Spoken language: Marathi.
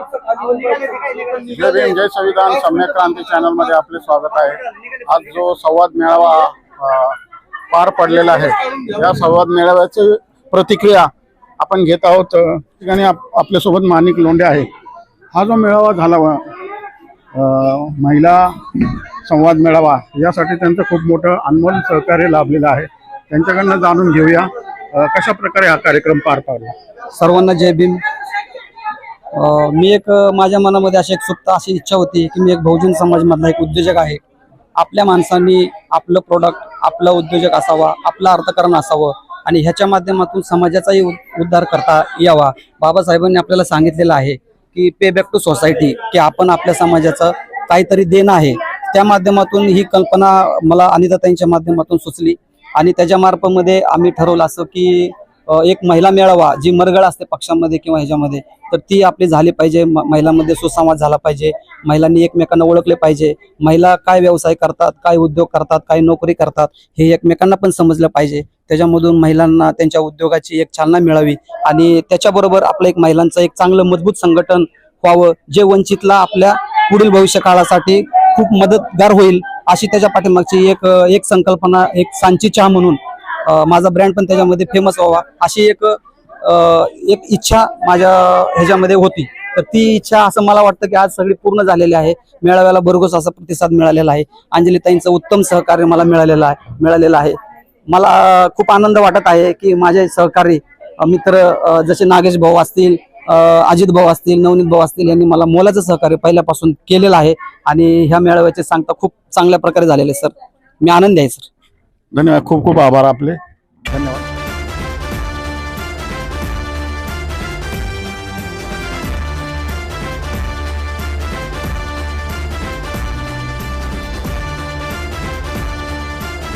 जय भीम जय संविधान सम्यक क्रांती चॅनलमध्ये आपले स्वागत आहे. आज जो संवाद मेळावा पार पडलेला आहे या संवाद मेळाव्याची प्रतिक्रिया आपण घेत आहोत. ठिकाणी आपल्यासोबत माणिक लोंढे आहे. हा जो मेळावा झाला महिला संवाद मेळावा यासाठी त्यांचं खूप मोठं अनमोल सहकार्य लाभलेलं आहे. त्यांच्याकडनं जाणून घेऊया कशा प्रकारे हा कार्यक्रम पार पाडला? सर्वांना जय भीम. मी एक माझ्या मनामध्ये अशी एक सुप्त अशी इच्छा होती की मी एक बहुजन समाजमधला एक उद्योजक आहे. आपल्या माणसांनी आपलं प्रोडक्ट आपलं उद्योजक असावा आपलं अर्थकारण असावं आणि ह्याच्या माध्यमातून समाजाचाही उ- उद्धार करता यावा. बाबासाहेबांनी आपल्याला सांगितलेलं आहे की पे बॅक टू सोसायटी की आपण आपल्या समाजाचं काहीतरी देणं आहे. त्या माध्यमातून ही कल्पना मला अनिताताईंच्या माध्यमातून सुचली आणि त्याच्या मार्फमध्ये आम्ही ठरवलं असं की एक महिला मेळावा जी मरगळ असते पक्षामध्ये किंवा ह्याच्यामध्ये तर ती आपली झाली पाहिजे. म- महिलांमध्ये सुसंवाद झाला पाहिजे. महिलांनी एकमेकांना ओळखले पाहिजे. महिला काय व्यवसाय करतात काय उद्योग करतात काय नोकरी करतात हे एकमेकांना पण समजलं पाहिजे. त्याच्यामधून महिलांना त्यांच्या उद्योगाची एक चालना मिळावी आणि त्याच्याबरोबर आपलं एक महिलांचं एक चांगलं मजबूत संघटन व्हावं जे वंचितला आपल्या पुढील भविष्य काळासाठी खूप मदतगार होईल अशी त्याच्या पाठीमागची एक एक संकल्पना एक सांची चहा म्हणून माझा ब्रँड पण त्याच्यामध्ये फेमस व्हावा अशी एक एक इच्छा माझ्या ह्याच्यामध्ये होती. तर ती इच्छा असं मला वाटतं की आज सगळी पूर्ण झालेली आहे. मेळाव्याला भरघोस असा प्रतिसाद मिळालेला आहे. अंजलीताईंचं उत्तम सहकार्य मला मिळालेलं आहे मिळालेलं आहे. मला खूप आनंद वाटत आहे की माझे सहकारी मित्र जसे नागेश भाऊ असतील अजित भाऊ असतील नवनीत भाऊ असतील यांनी मला मोलाचं सहकार्य पहिल्यापासून केलेलं आहे. आणि ह्या मेळाव्याचे सांगता खूप चांगल्या प्रकारे झालेले सर. मी आनंद आहे सर. धन्यवाद. खूप खूप आभार आपले.